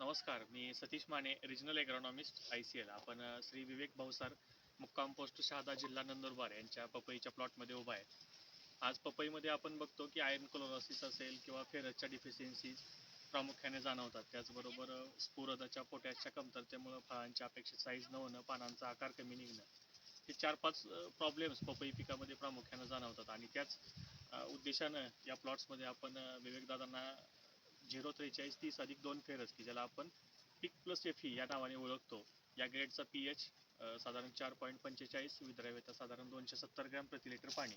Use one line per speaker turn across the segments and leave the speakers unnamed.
नमस्कार मी Satish Mane regional agronomist I C L आपण श्री विवेक भाऊसार मुक्काम पोस्ट शहादा जिल्हा नंदुरबार यांच्या पपईच्या प्लॉटमध्ये उभा आहे. आज पपईमध्ये आपण बघतो की आयर्न क्लोरोसिस असेल किंवा फेरसच्या डिफिशियन्सीज प्रामुख्याने जाणवतात. त्याचबरोबर स्फुरदाच्या पोटॅशच्या कमतरतेमुळं फळांच्या अपेक्षित साईज न होणं पानांचा आकार कमी निघणं हे चार पाच प्रॉब्लेम्स पपई पिकामध्ये प्रामुख्याने जाणवतात. आणि त्याच उद्देशानं या प्लॉट्समध्ये आपण विवेकदादांना झिरो त्रेचाळीस तीस अधिक दोन फेरस की ज्याला आपण पिक प्लस एफ या नावाने ओळखतो. या ग्रेडचा पी एच साधारण चार पॉईंट पंचेचाळीस विद्राव्यता साधारण दोनशे सत्तर ग्रॅम प्रति लिटर पाणी.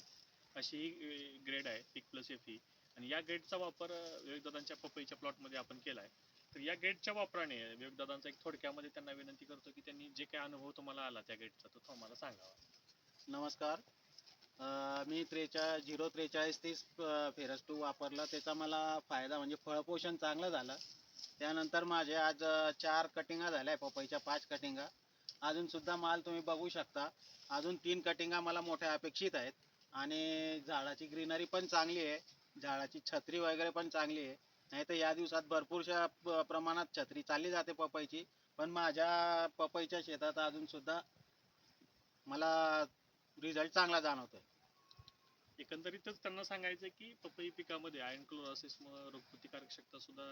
अशी ही ग्रेड आहे पिक प्लस एफ आणि या ग्रेडचा वापर विवेकदादांच्या पपईच्या प्लॉटमध्ये आपण केला आहे तर या ग्रेडच्या वापराने विवेकदादांचा एक थोडक्यामध्ये त्यांना विनंती करतो की त्यांनी जे काही अनुभव तुम्हाला आला त्या गेटचा तो तुम्हाला सांगावा.
नमस्कार. मी त्रेचा झिरो त्रेचाळीस तीस फेरस टू वापरला. त्याचा मला फायदा म्हणजे फळपोषण चांगलं झालं. त्यानंतर माझे आज चार कटिंगा झाल्या पपईच्या पाच कटिंगा. अजूनसुद्धा माल तुम्ही बघू शकता. अजून तीन कटिंगा मला मोठ्या अपेक्षित आहेत. आणि झाडाची ग्रीनरी पण चांगली आहे. झाडाची छत्री वगैरे पण चांगली आहे. नाही तर या दिवसात भरपूरशा प्रमाणात छत्री चालली जाते पपईची. पण माझ्या पपईच्या शेतात अजूनसुद्धा मला रिझल्ट चांगला जाणवतो आहे
एकंदरीतच त्यांना सांगायचं की पपई पिकामध्ये आयर्न क्लोरोसिसमुळे रोगप्रतिकारक शक्ती सुद्धा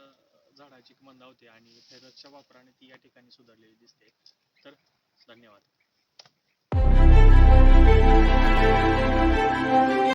झाडाची झाडाची मंदावते आणि फेरसच्या वापराने ती या ठिकाणी सुधारलेली दिसते. तर धन्यवाद.